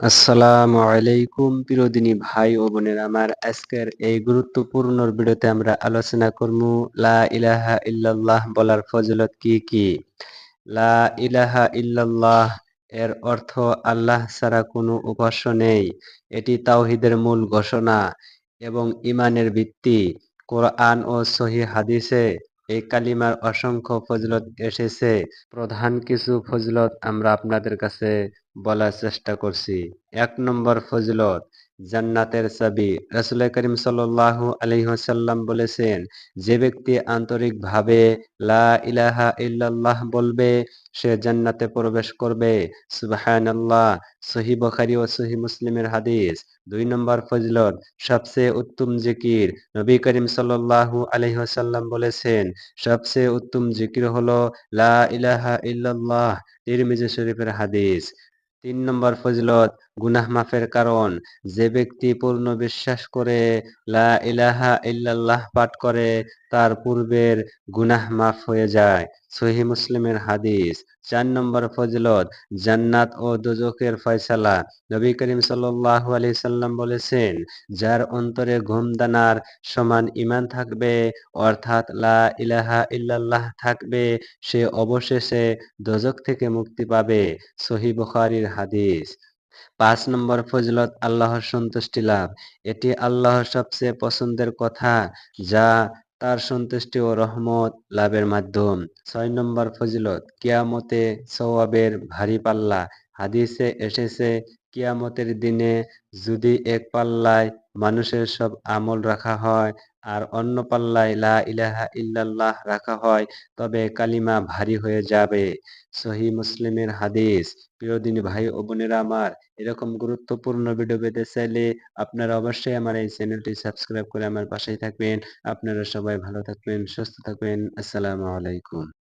আসসালামু আলাইকুম প্রিয়দিনী ভাই ও বোনের আমার। আজকের এই গুরুত্বপূর্ণ ভিডিওতে আমরা আলোচনা করব, লা ইলাহা ইল্লাল্লাহ বলার ফজিলত কি কি? লা ইলাহা ইল্লাল্লাহ এর অর্থ আল্লাহ ছাড়া কোনো উপাস্য নেই। এটি তাওহিদের মূল ঘোষণা এবং ইমানের ভিত্তি। কোরআন ও সহি হাদিসে এই কালিমার অসংখ্য ফজলত এসেছে। প্রধান কিছু ফজলত আমরা আপনাদের কাছে বলার চেষ্টা করছি। এক নম্বর ফজলত, জান্নাতের চাবি রাসুল করিম সাল্লাল্লাহু আলাইহি ওয়াসাল্লাম বলেছেন, যে ব্যক্তি আন্তরিকভাবে লা ইলাহা ইল্লাল্লাহ বলবে, সে জান্নাতে প্রবেশ করবে। সুবহানাল্লাহ, সহি বখারি ও সহি মুসলিমের হাদিস। দুই নম্বর ফজলত, সবচেয়ে উত্তম জিকির। নবী করিম সাল্লাল্লাহু আলাইহি ওয়াসাল্লাম বলেছেন, সবচেয়ে উত্তম জিকির হলো লা ইলাহা ইল্লাল্লাহ। তিরমিজি শরীফের হাদিস। তিন নম্বর ফজলত, গুনাহ মাফের কারণ। যে ব্যক্তি পূর্ণ বিশ্বাস করে, লা ইলাহা ইল্লাল্লাহ পাঠ করে, তার পূর্বের গুনাহ মাফ হয়ে যায়। সহি মুসলিমের হাদিস। চার নম্বর ফজলত, জান্নাত ও দোজকের ফয়সালা। নবী করিম সাল্লাল্লাহু আলাইহি সাল্লাম বলেছেন, যার অন্তরে ঘুম দানার সমান ইমান থাকবে, অর্থাৎ লা ইলাহা ইল্লাল্লাহ থাকবে, সে অবশেষে দোজক থেকে মুক্তি পাবে। সহি বুখারীর হাদিস। পাঁচ নম্বর ফজলত, আল্লাহর সন্তুষ্টি লাভ। এটি আল্লাহর সবচেয়ে পছন্দের কথা, যা তার সন্তুষ্টি ও রহমত লাভের মাধ্যম। ছয় নম্বর ফজিলত, কিয়ামতে সওয়াবের ভারী পাল্লা। হাদিসে এসেছে, কিয়ামতের দিনে যদি এক পাল্লায় মানুষের সব আমল রাখা হয় আর অন্য পাল্লায় লা ইলাহা ইল্লাল্লাহ রাখা হয়, তবে কালিমা ভারী হয়ে যাবে। সহি মুসলিমের হাদিস প্রিয়দিনী ভাই ও বোনেরা আমার, এরকম গুরুত্বপূর্ণ ভিডিও পেতে চাইলে আপনারা অবশ্যই আমার এই চ্যানেলটি সাবস্ক্রাইব করে আমার পাশেই থাকবেন। আপনারা সবাই ভালো থাকবেন, সুস্থ থাকবেন। আসসালামু আলাইকুম।